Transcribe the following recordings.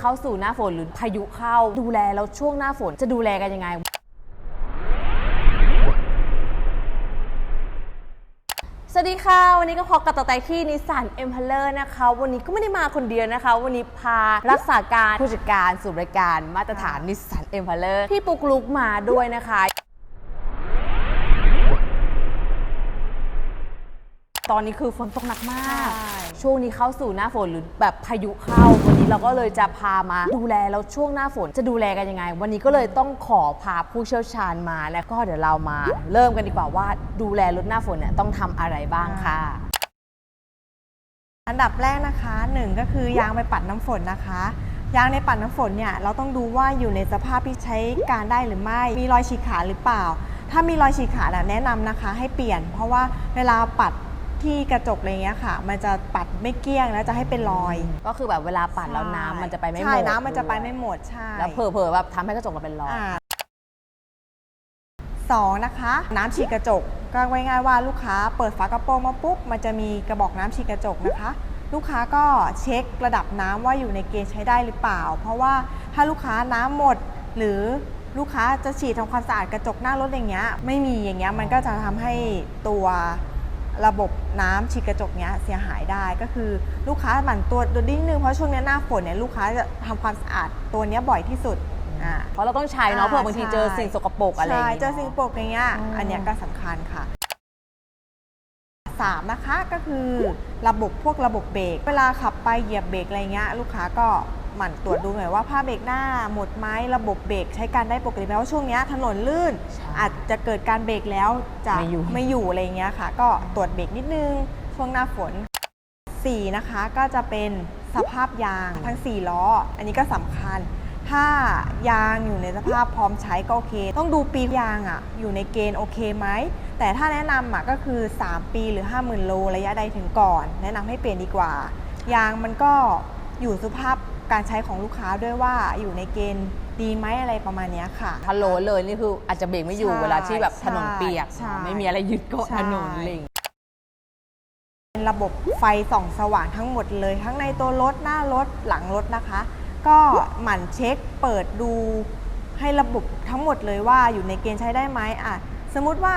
เข้าสู่หน้าฝนหรือพายุเข้า ดูแลแล้วช่วงหน้าฝนจะดูแลกันยังไง สวัสดีค่ะ วันนี้ก็พบกับต่อไตที่นิสสันเอ็มพลเลอร์นะคะ วันนี้ก็ไม่ได้มาคนเดียวนะคะ วันนี้พารักษาการผู้จัดการสู่บริการมาตรฐานนิสสันเอ็มพลเลอร์พี่ปุกลุกมาด้วยนะคะ ตอนนี้คือฝนตกหนักมากใช่ช่วงนี้เข้าสู่หน้าฝนหรือแบบพายุเข้า วันนี้เราก็เลยจะพามาดูแลแล้วช่วงหน้าฝนจะดูแลกันยังไง วันนี้ก็เลยต้องขอพาผู้เชี่ยวชาญมาแล้วก็เดี๋ยวเรามา เริ่มกันดีกว่าว่าดูแลรถหน้าฝนเนี่ยต้องทำอะไรบ้างค่ะ อันดับแรกนะคะหนึ่งก็คือยางไปปัดน้ำฝนนะคะ ยางในปัดน้ำฝนเนี่ยเราต้องดูว่าอยู่ในสภาพที่ใช้การได้หรือไม่ มีรอยฉีกขาดหรือเปล่า ถ้ามีรอยฉีกขาดอะแนะนำนะคะ ให้เปลี่ยน เพราะว่าเวลาปัด ที่กระจกอะไรเงี้ยค่ะ มันจะปัดไม่เกลี้ยงแล้วจะให้เป็นรอยก็คือแบบเวลาปัดแล้วน้ำมันจะไปไม่หมดใช่น้ำมันจะไปไม่หมดใช่แล้วเผลอๆแบบทำให้กระจกเราเป็นรอยอ่าสองนะคะ น้ำฉีดกระจกก็ไว้ง่ายๆว่าลูกค้าเปิดฝากระโปรงมาปุ๊บมันจะมีกระบอกน้ำฉีดกระจกนะคะ ลูกค้าก็เช็คระดับน้ำว่าอยู่ในเกณฑ์ใช้ได้หรือเปล่า เพราะว่าถ้าลูกค้าน้ำหมด หรือลูกค้าจะฉีดทำความสะอาดกระจกหน้ารถอย่างเงี้ยไม่มีอย่างเงี้ยมันก็จะทำให้ตัว ระบบน้ำฉีดกระจกเนี้ยเสียหายได้ก็คือลูกค้าหมั่นตัวดูนิดนึงเพราะช่วงเนี้ยหน้าฝนเนี่ยลูกค้าจะทำความสะอาดตัวเนี้ยบ่อยที่สุดอ่าเพราะเราต้องใช้เนาะอ่าเผื่อบางทีเจอใช่สิ่งสกปรกอะไรอย่างใช่เงี้ยเจอสิ่งปรกอย่างเงี้ยอืมอันเนี้ยก็สำคัญค่ะสามนะคะก็คือระบบพวกระบบเบรกเวลาขับไปเหยียบเบรกอะไรเงี้ยลูกค้าก็ หมั่นตรวจดูหน่อยว่าผ้าเบรกหน้าหมดไหมระบบเบรกใช้การได้ปกติไหมเพราะช่วงเนี้ยถนนลื่นใช่อาจจะเกิดการเบรกแล้วจะไม่อยู่ ไม่อยู่อะไรเงี้ยค่ะ ก็ตรวจเบรกนิดนึง ช่วงหน้าฝน 4 นะคะก็จะเป็นสภาพยางทั้ง 4 ล้อ อันนี้ก็สำคัญ ถ้ายางอยู่ในสภาพพร้อมใช้ก็โอเค ต้องดูปียางอะ อยู่ในเกณฑ์โอเคไหม แต่ถ้าแนะนำอะก็คือ 3 ปีหรือ 50,000 โลระยะใดถึงก่อน แนะนำให้เปลี่ยนดีกว่า ยางมันก็อยู่สภาพ การใช้ของลูกค้าด้วยว่าอยู่ในเกณฑ์ดีไหมอะไรประมาณเนี้ยค่ะถ้าโหลเลยนี่คืออาจจะเบรกไม่อยู่ใช่เวลาที่แบบถนนเปียก ใช่ไม่มีอะไรยึดเกาะใช่ ถนนอะไรอย่างเงี้ยเป็นระบบไฟส่องสว่างทั้งหมดเลย ทั้งในตัวรถหน้ารถหลังรถนะคะ ก็หมั่นเช็คเปิดดูให้ระบบทั้งหมดเลยว่าอยู่ในเกณฑ์ใช้ได้ไหมอะสมมุติว่า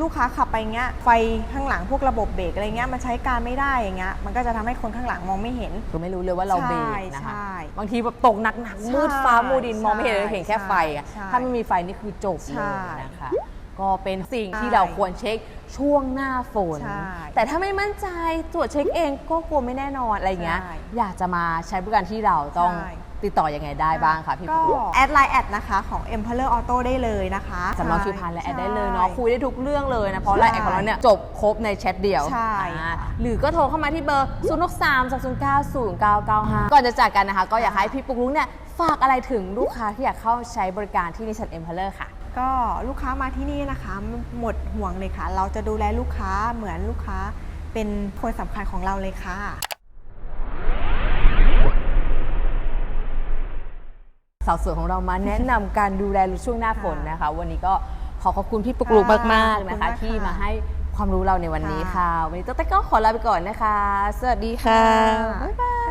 ลูกค้าขับไปเงี้ยไฟข้างหลังพวกระบบเบรกอะไรเงี้ยมันใช้การไม่ได้อย่างเงี้ยมันก็จะทำให้คนข้างหลังมองไม่เห็น คือไม่รู้เลยว่าเราเบรกนะคะ ใช่ บางทีแบบตกหนักๆมืดฟ้ามูดินมองไม่เห็นเลยใช่เห็นแค่ไฟอะใช่ถ้าไม่มีไฟนี่คือจบเลใช่ยนะคะ ก็เป็นสิ่งที่ใช่เราควรเช็คช่วงหน้าฝน ใช่แต่ถ้าไม่มั่นใจตรวจเช็คเองก็กลัวไม่แน่นอนอะไรอย่างเงี้ย ใช่อยากจะมาใช้บริการที่เราต้องใช่ ติดต่อยังไงได้บ้างคะพี่ก็ปุ๊ก แอดไลน์แอดนะคะของ Emperor Auto ได้เลยนะคะสำรองคิวผ่านและแอดได้เลยเนาะใช่คุยได้ทุกเรื่องเลยนะ เพราะไลน์แอดของเราเนี่ยจบครบในแชทเดียวใช่อ่าหรือก็โทรเข้ามาที่เบอร์ 0 6 3 2 0 9 0 9 9 5 ก่อนจะจากกันนะคะ ก็อยากให้พี่ปุ๊กลุกเนี่ยฝากอะไรถึงลูกค้าที่อยากเข้าใช้บริการที่นิสสันเอ็มพลเลอร์ค่ะ ก็ลูกค้ามาที่นี่นะคะ หมดห่วงเลยค่ะ เราจะดูแลลูกค้าเหมือนลูกค้าเป็นคนสำคัญของเราเลยค่ะ สาวสวยของเรามาแนะนำการดูแลรถช่วงหน้าฝนนะคะ วันนี้ก็ขอขอบคุณพี่ปุ๊กลุกมากๆนะคะ ขอบคุณมากค่ะ ที่มาให้ความรู้เราในวันนี้ค่ะค่ะวันนี้ต๊กแต๊กก็ขอลาไปก่อนนะคะ สวัสดีค่ะค่ะบ๊ายบาย